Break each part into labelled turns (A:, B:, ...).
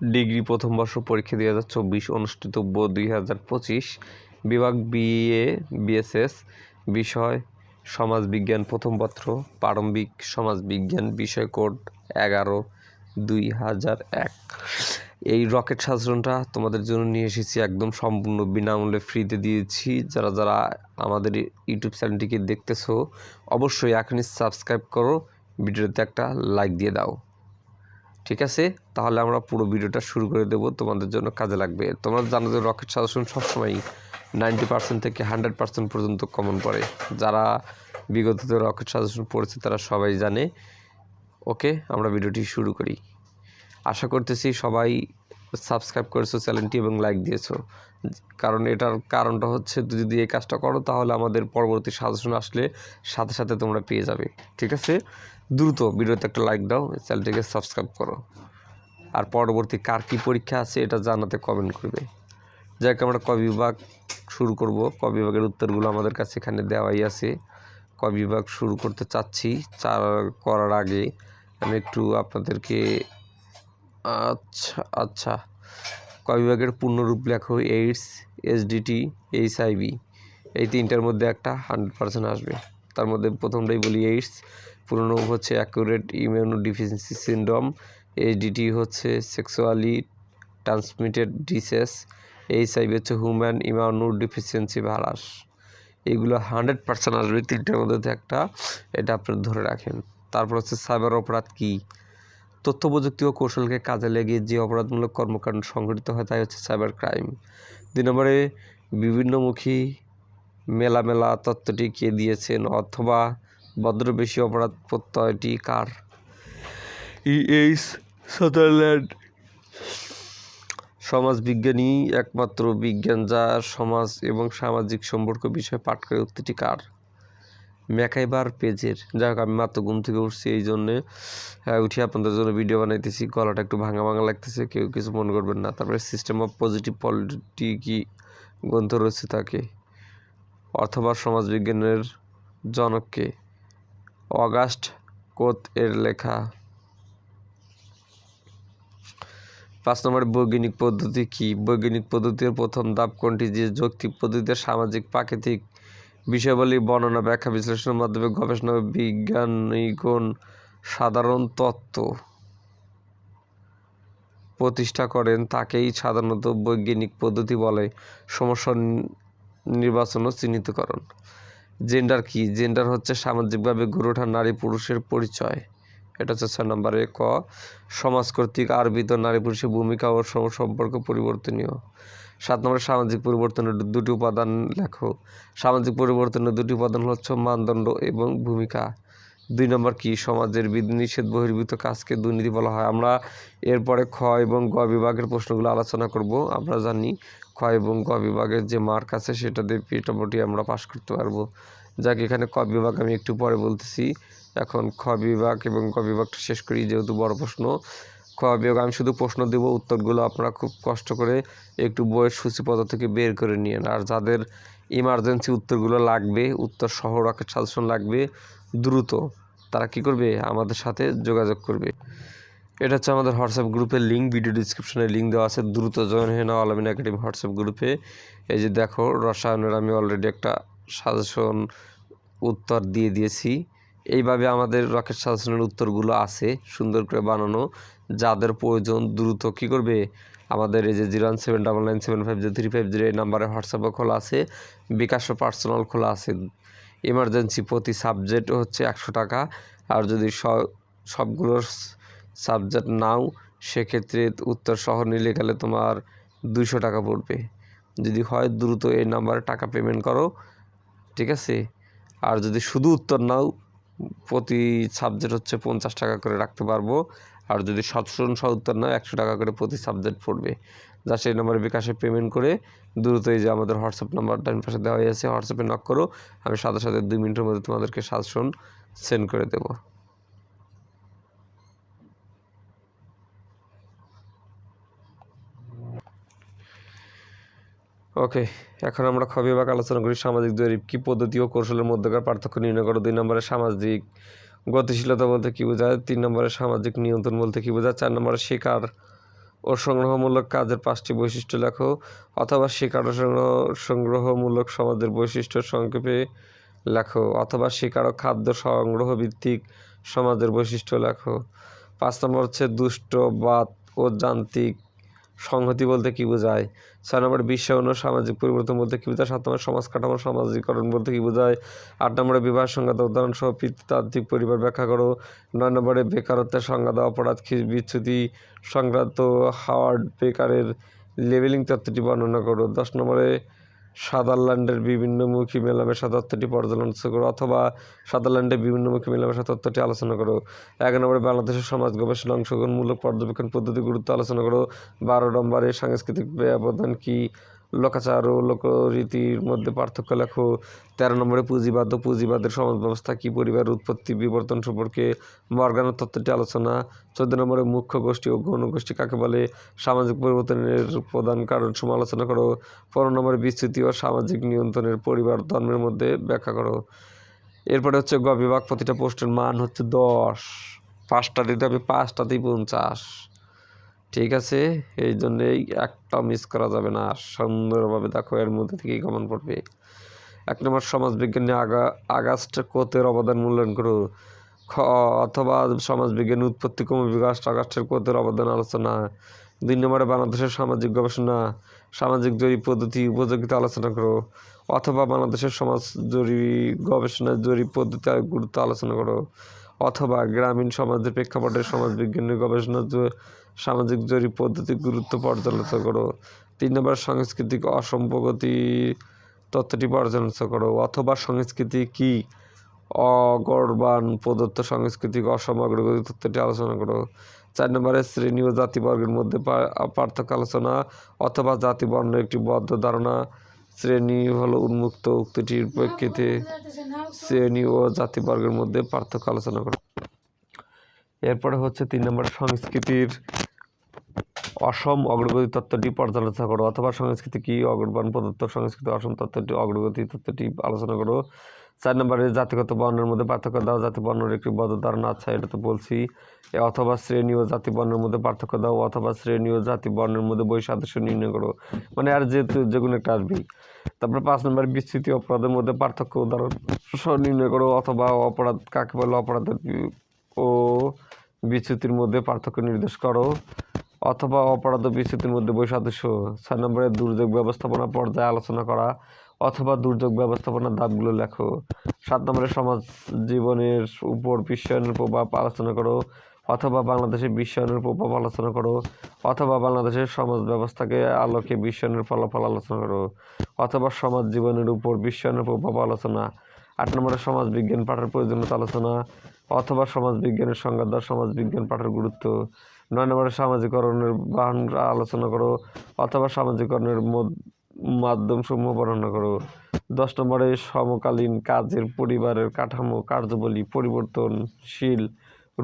A: Degree প্রথম বর্ষ পরীক্ষা দুই হাজার চব্বিশ অনুষ্ঠিতব্য দুই হাজার পঁচিশ বিভাগ বিএ, বিএসএস, বিষয় সমাজবিজ্ঞান প্রথম পত্র, প্রারম্ভিক সমাজবিজ্ঞান বিষয় কোড এগারো, দুই হাজার এক। এই রকেট সাজনটা তোমাদের জন্য নিয়ে এসেছি একদম সম্পূর্ণ বিনামূল্যে ফ্রিতে দিয়েছি। যারা যারা আমাদের ইউটিউব চ্যানেলটিকে দেখতেছো, অবশ্যই এখনই সাবস্ক্রাইব করো, ভিডিওতে একটা লাইক দিয়ে দাও। ঠিক আছে? তাহলে আমরা পুরো ভিডিওটা শুরু করে দেব। তোমাদের জন্য কাজে লাগবে। তোমরা জানো যে রকেট সাজেশন সবসময় নাইনটি পার্সেন্ট থেকে হান্ড্রেড পার্সেন্ট পর্যন্ত কমন পড়ে। যারা বিগত রকেট সাজেশন পড়েছে, তারা সবাই জানে। ওকে, আমরা ভিডিওটি শুরু করি। আশা করতেছি সবাই সাবস্ক্রাইব করেছ, চ্যানেলটি এবং লাইক দিয়েছ। কারণ এটার কারণটা হচ্ছে যদি এই কাজটা করো তাহলে আমাদের পরবর্তী সাজেশন আসলে সাথে সাথে তোমরা পেয়ে যাবে। ঠিক আছে? দ্রুত ভিডিওতে একটা লাইক দাও, চ্যানেলটিকে সাবস্ক্রাইব করো। আর পরবর্তী কার কী পরীক্ষা আছে এটা জানাতে কমেন্ট করবে। যাকে আমরা ক বিভাগ শুরু করব। ক বিভাগের উত্তরগুলো আমাদের কাছে এখানে দেওয়াই আছে। ক বিভাগ শুরু করতে চাচ্ছি, চার করার আগে আমি একটু আপনাদেরকে আচ্ছা আচ্ছা। ক বিভাগের পূর্ণরূপ লেখো এইডস এসডিটি এইচআইভি। এই তিনটার মধ্যে একটা হান্ড্রেড পার্সেন্ট আসবে। তার মধ্যে প্রথমটাই বলি এইডস। পুরনো হচ্ছে acquired immuno deficiency syndrome. HDT হচ্ছে সেক্সুয়ালি ট্রান্সমিটেড ডিসেস। এইচআইভি হচ্ছে হিউম্যান ইমিউনো ডিফিসিয়েন্সি ভাইরাস। এইগুলো হান্ড্রেড পার্সেন্ট আসবে তিনটার মধ্যে একটা। এটা আপনারা ধরে রাখেন। তারপর হচ্ছে সাইবার অপরাধ কী? তথ্য প্রযুক্তি ও কৌশলকে কাজে লেগে যে অপরাধমূলক কর্মকাণ্ড সংঘটিত হয় তাই হচ্ছে সাইবার ক্রাইম। দুই নম্বরে বিভিন্নমুখী মেলা মেলা তত্ত্বটি কে দিয়েছেন অথবা ভদ্রবেশী অপরাধ প্রত্যয়টি কার? EH Sutherland. সমাজবিজ্ঞানী একমাত্র বিজ্ঞান যা সমাজ এবং সামাজিক সম্পর্ক বিষয়ে পাঠ করে উক্তিটি কার? ম্যাকাইবার পেজের। যাই হোক আমি মাত্র ঘুম থেকে উঠছি এই জন্যে হ্যাঁ, উঠে আপনাদের জন্য ভিডিও বানাইতেছি। গলাটা একটু ভাঙা ভাঙা লাগতেছে কেউ কিছু মনে করবেন না। তারপরে সিস্টেম অফ পজিটিভ পলিটিকি গ্রন্থ রয়েছে তাকে। অথবা সমাজবিজ্ঞানের জনককে। অগাস্ট কোত এর লেখা। পাঁচ নম্বর বৈজ্ঞানিক পদ্ধতি কি? বৈজ্ঞানিক পদ্ধতির প্রথম ধাপ কোনটি? যে যৌক্তিক পদ্ধতিতে সামাজিক প্রাকৃতিক বিষয়াবলী, বর্ণনা, ব্যাখ্যা, বিশ্লেষণের মাধ্যমে গবেষণা বিজ্ঞানীগণ সাধারণ তত্ত্ব প্রতিষ্ঠা করেন, তাকেই সাধারণত বৈজ্ঞানিক পদ্ধতি বলে সমস্যা নির্বাচন ও চিহ্নিতকরণ। জেন্ডার কি? জেন্ডার হচ্ছে সামাজিকভাবে গড়ে ওঠা নারী পুরুষের পরিচয়। এটা হচ্ছে ছয় নম্বরে ক, সমাজ কর্তৃক আরবিত নারী পুরুষের ভূমিকা ও সম্পর্ক পরিবর্তনীয়। সাত নম্বরে সামাজিক পরিবর্তনের দুটি উপাদান লেখো। সামাজিক পরিবর্তনের দুটি উপাদান হচ্ছে মানদণ্ড এবং ভূমিকা। দুই নম্বর কি? সমাজের বিধিনিষেধ বহির্ভূত কাজকে দুর্নীতি বলা হয়। আমরা এরপরে খ এবং গ বিভাগের প্রশ্নগুলো আলোচনা করব। আমরা জানি খ এবং গ বিভাগের যে মার্ক আছে সেটা দিয়ে মোটামুটি আমরা পাশ করতে পারব। যাক, এখানে ক বিভাগ আমি একটু পরে বলতেছি। এখন খ বিভাগ এবং ক বিভাগটা শেষ করি, যেহেতু বড় প্রশ্ন। খ বিভাগ আমি শুধু প্রশ্ন দেব, উত্তরগুলো আপনারা খুব কষ্ট করে একটু বইয়ের সূচিপত্র থেকে বের করে নিন আর যাদের ইমার্জেন্সি উত্তরগুলো লাগবে, উত্তর সহ রকেট সাজেশন লাগবে, দ্রুত তারা কি করবে? আমাদের সাথে যোগাযোগ করবে। এটা হচ্ছে আমাদের হোয়াটসঅ্যাপ গ্রুপের লিঙ্ক ভিডিও ডিসক্রিপশনে লিঙ্ক দেওয়া আছে। দ্রুত জয়েন হয়ে নাও আলামিন একাডেমি হোয়াটসঅ্যাপ গ্রুপে। এই যে দেখো, রসায়নের আমি অলরেডি একটা সাজেশন উত্তর দিয়ে দিয়েছি। এইভাবে আমাদের রকেট সাজেশনের উত্তরগুলো আছে, সুন্দর করে বানানো। যাদের প্রয়োজন দ্রুত কী করবে? আমাদের এই যে zero one seven double nine seven five zero three five zero এই নাম্বারে হোয়াটসঅ্যাপে খোলা আছে, বিকাশও পার্সোনাল খোলা আছে। এমার্জেন্সি প্রতি সাবজেক্ট হচ্ছে একশো টাকা, আর যদি সবগুলোর সাবজেক্ট নাও, সেক্ষেত্রে উত্তর শহর নিলে গেলে তোমার দুশো টাকা পড়বে। যদি হয় দ্রুত এই নাম্বারে টাকা পেমেন্ট করো, ঠিক আছে? আর যদি শুধু উত্তর নাও প্রতি সাবজেক্ট হচ্ছে পঞ্চাশ টাকা করে রাখতে পারব। আর যদি সতেরো সহ উত্তর নাও একশো টাকা করে প্রতি সাবজেক্ট পড়বে। যা সেই নম্বরে বিকাশে পেমেন্ট করে দ্রুত এই যে আমাদের হোয়াটসঅ্যাপ নাম্বার ডান পাশে দেওয়া হয়েছে হোয়াটসঅ্যাপে নক করো, আমি সাথে সাথে দুই মিনিটের মধ্যে তোমাদেরকে সাজেশন সেন্ড করে দেবো। ওকে, এখন আমরা খ বিভাগ আলোচনা করি সামাজিক জরিপ, কী পদ্ধতি ও কৌশলের মধ্যকার পার্থক্য নির্ণয় করো? দুই নম্বরে সামাজিক গতিশীলতা বলতে কী বোঝায়? তিন নম্বরে সামাজিক নিয়ন্ত্রণ বলতে কী বোঝায়? চার নম্বরে শিকার ও সংগ্রহমূলক কাজের পাঁচটি বৈশিষ্ট্য লেখো, অথবা শিকার ও সংগ্রহ- সংগ্রহমূলক সমাজের বৈশিষ্ট্য সংক্ষেপে লেখো, অথবা শিকার ও খাদ্য সংগ্রহ ভিত্তিক সমাজের বৈশিষ্ট্য লেখো। পাঁচ নম্বর হচ্ছে দুষ্টবাদ ও যান্ত্রিক সংহতি বলতে কী বোঝায়? ছয় নম্বরে বিশ্বায়ন সামাজিক পরিবর্তন বলতে কী বোঝায়? সাত নম্বরে, সমাজ কাঠামো সামাজিকরণ বলতে কী বোঝায়? আট নম্বরে, বিবাহ সংঘাত উদাহরণ সহ পিতৃতান্ত্রিক পরিবার ব্যাখ্যা করো। নয় নম্বরে, বেকারত্বের সংঘাত অপরাধ বিচ্ছুতি সংক্রান্ত হাওয়ার্ড বেকারের লেভেলিং তত্ত্বটি বর্ণনা করো। দশ নম্বরে সাদারল্যান্ডের বিভিন্নমুখী মেলামেশা তত্ত্বটি পর্যালোচনা করো অথবা সাদারল্যান্ডের বিভিন্নমুখী মেলামেশা তত্ত্বটি আলোচনা করো। এক নম্বরে বাংলাদেশের সমাজ গবেষণা অংশগ্রহণমূলক পর্যবেক্ষণ পদ্ধতি গুরুত্ব আলোচনা করো। বারো নম্বরে সাংস্কৃতিক ব্যবধান কি? লোকাচার ও লোকরীতির মধ্যে পার্থক্য লেখো। তেরো নম্বরে পুঁজিবাদ ও পুঁজিবাদের সমাজ ব্যবস্থা কী পরিবার উৎপত্তি বিবর্তন সম্পর্কে মর্গানের তত্ত্বটি আলোচনা। চোদ্দ নম্বরে মুখ্য গোষ্ঠী ও গৌণ গোষ্ঠী কাকে বলে? সামাজিক পরিবর্তনের প্রধান কারণ সমূহ আলোচনা করো। পনেরো নম্বরে বিস্তৃতি ও সামাজিক নিয়ন্ত্রণের পরিবার ধর্মের মধ্যে ব্যাখ্যা করো। এরপরে হচ্ছে গ বিভাগ, প্রতিটা পোস্টের মান হচ্ছে দশ। পাঁচটা দিতে হবে, পাঁচটাতেই পঞ্চাশ। ঠিক আছে, এই জন্যেই একটা মিস করা যাবে না। সুন্দরভাবে দেখো এর মধ্যে থেকেই কমন পড়বে। এক নম্বর, সমাজবিজ্ঞানে আগা, আগস্ট কোতের অবদান মূল্যায়ন করো। খ, অথবা সমাজবিজ্ঞান উৎপত্তি কম বিকাশ, আগাস্টের কোতের অবদান আলোচনা। দুই নম্বরে, বাংলাদেশের সামাজিক গবেষণা, সামাজিক জরিপ পদ্ধতি উপযোগিতা আলোচনা করো। অথবা বাংলাদেশের সমাজ জরিপ গবেষণা জরিপ পদ্ধতি গুরুত্ব আলোচনা করো। অথবা গ্রামীণ সমাজের প্রেক্ষাপটে সমাজবিজ্ঞানের গবেষণা সামাজিক জরিপ পদ্ধতি গুরুত্ব পর্যালোচনা করো। তিন নম্বর সাংস্কৃতিক অসম্পগতি তত্ত্বটি পর্যালোচনা করো। অথবা সংস্কৃতি কি? অগরবান প্রদত্ত সাংস্কৃতিক অসম অগ্রগতি তত্ত্বটি আলোচনা করো। চার নম্বরে শ্রেণি ও জাতিবর্গের মধ্যে পার্থক্য আলোচনা অথবা জাতি বর্ণ একটি বদ্ধ ধারণা। শ্রেণি হলো উন্মুক্ত উক্তিটির প্রেক্ষিতে শ্রেণি ও জাতিবর্গের মধ্যে পার্থক্য আলোচনা করো। এরপরে হচ্ছে তিন নম্বর সংস্কৃতির অসম অগ্রগতি তত্ত্বটি পর্যালোচনা করো অথবা সংস্কৃতি কি অগ্রবান প্রদত্ত, সংস্কৃতি অসম তত্ত্বটি অগ্রগতি তত্ত্বটি আলোচনা করো। চার নম্বরে জাতিগত বর্ণের মধ্যে পার্থক্য দাও, জাতি বর্ণের একটি বদ্ধ ধারণা আচ্ছা এটা তো বলছি। অথবা শ্রেণি ও জাতি বর্ণের মধ্যে পার্থক্য দাও, অথবা শ্রেণি ও জাতি বর্ণের মধ্যে বৈসাদৃশ্য নির্ণয় করো। মানে আর যেহেতু যে কোনো একটা আসবেই। তারপরে পাঁচ নম্বর বিস্তৃতি অপরাধের মধ্যে পার্থক্য উদাহরণ নির্ণয় করো, অথবা অপরাধ কাকে বলে, অপরাধের ও বিচ্যুতির মধ্যে পার্থক্য নির্দেশ করো। অথবা অপরাধ ও বিচ্যুতির মধ্যে বৈসাদৃশ্য ছয় নম্বরে দুর্যোগ ব্যবস্থাপনা পর্যায়ে আলোচনা করা অথবা দুর্যোগ ব্যবস্থাপনার ধাপগুলো লেখো। সাত নম্বরে সমাজ জীবনের উপর বিশ্বায়নের প্রভাব আলোচনা করো অথবা বাংলাদেশের বিশ্বায়নের প্রভাব আলোচনা করো অথবা বাংলাদেশের সমাজ ব্যবস্থাকে আলোকে বিশ্বায়নের ফলাফল আলোচনা করো অথবা সমাজ জীবনের উপর বিশ্বায়নের প্রভাব আলোচনা। আট নম্বরে সমাজ বিজ্ঞান পাঠের প্রয়োজনীয়তা আলোচনা অথবা সমাজ বিজ্ঞানের সংজ্ঞা দাও সমাজ বিজ্ঞান পাঠের গুরুত্ব। নয় নম্বরে সামাজিকরণের বাহন আলোচনা করো অথবা সামাজিকরণের মাধ্যমসমূহ বর্ণনা করো। দশ নম্বরে সমকালীন কাজের পরিবারের কাঠামো কার্যবলী পরিবর্তনশীল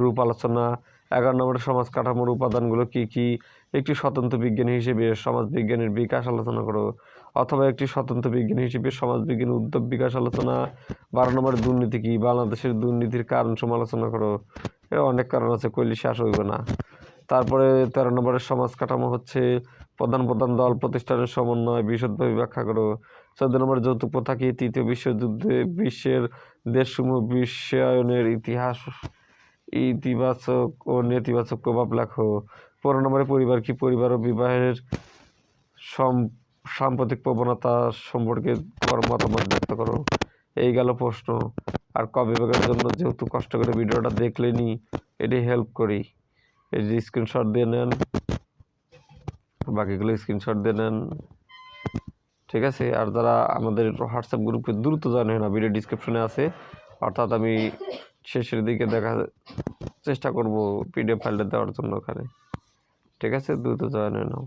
A: রূপ আলোচনা। এগারো নম্বরে সমাজ কাঠামোর উপাদানগুলো কি কি? একটি স্বতন্ত্র বিজ্ঞানী হিসেবে সমাজ বিজ্ঞানের বিকাশ আলোচনা করো। অথবা একটি স্বতন্ত্র বিজ্ঞানী হিসেবে সমাজ বিজ্ঞান উদ্যোগ বিকাশ আলোচনা। বারো নম্বরে দুর্নীতি কি? বাংলাদেশের দুর্নীতির কারণ সমালোচনা করো। এর অনেক কারণ আছে, কইলে শেষ হইব না। তারপরে তেরো নম্বরের সমাজ কাঠামো হচ্ছে প্রধান প্রধান দল প্রতিষ্ঠানের সমন্বয় বিশদভাবে ব্যাখ্যা করো। চোদ্দ নম্বর যৌতুক প্রথা কি? তৃতীয় বিশ্বযুদ্ধে বিশ্বের দেশসমূহ বিশ্বায়নের ইতিহাস ইতিবাচক ও নেতিবাচক প্রভাব লেখো। পনেরো নম্বরে পরিবার কি? পরিবার ও বিবাহের সম- সাম্প্রতিক প্রবণতা সম্পর্কে তোমার মতামত ব্যক্ত করো। এই গেল প্রশ্ন। আর ক বিভাগের জন্য যেহেতু কষ্ট করে ভিডিওটা দেখলেনি, এটি হেল্প করি। এই যে স্ক্রিনশট দিয়ে নেন, বাকিগুলো স্ক্রিনশট দিয়ে নেন, ঠিক আছে? আর যারা আমাদের হোয়াটসঅ্যাপ গ্রুপে দ্রুত জানে না ভিডিও ডিসক্রিপশনে আছে, অর্থাৎ আমি শেষের দিকে দেখা চেষ্টা করব পিডিএফ ফাইলটা দেওয়ার জন্য ওখানে। ঠিক আছে? দ্রুত জয়েন হয়ে নাও।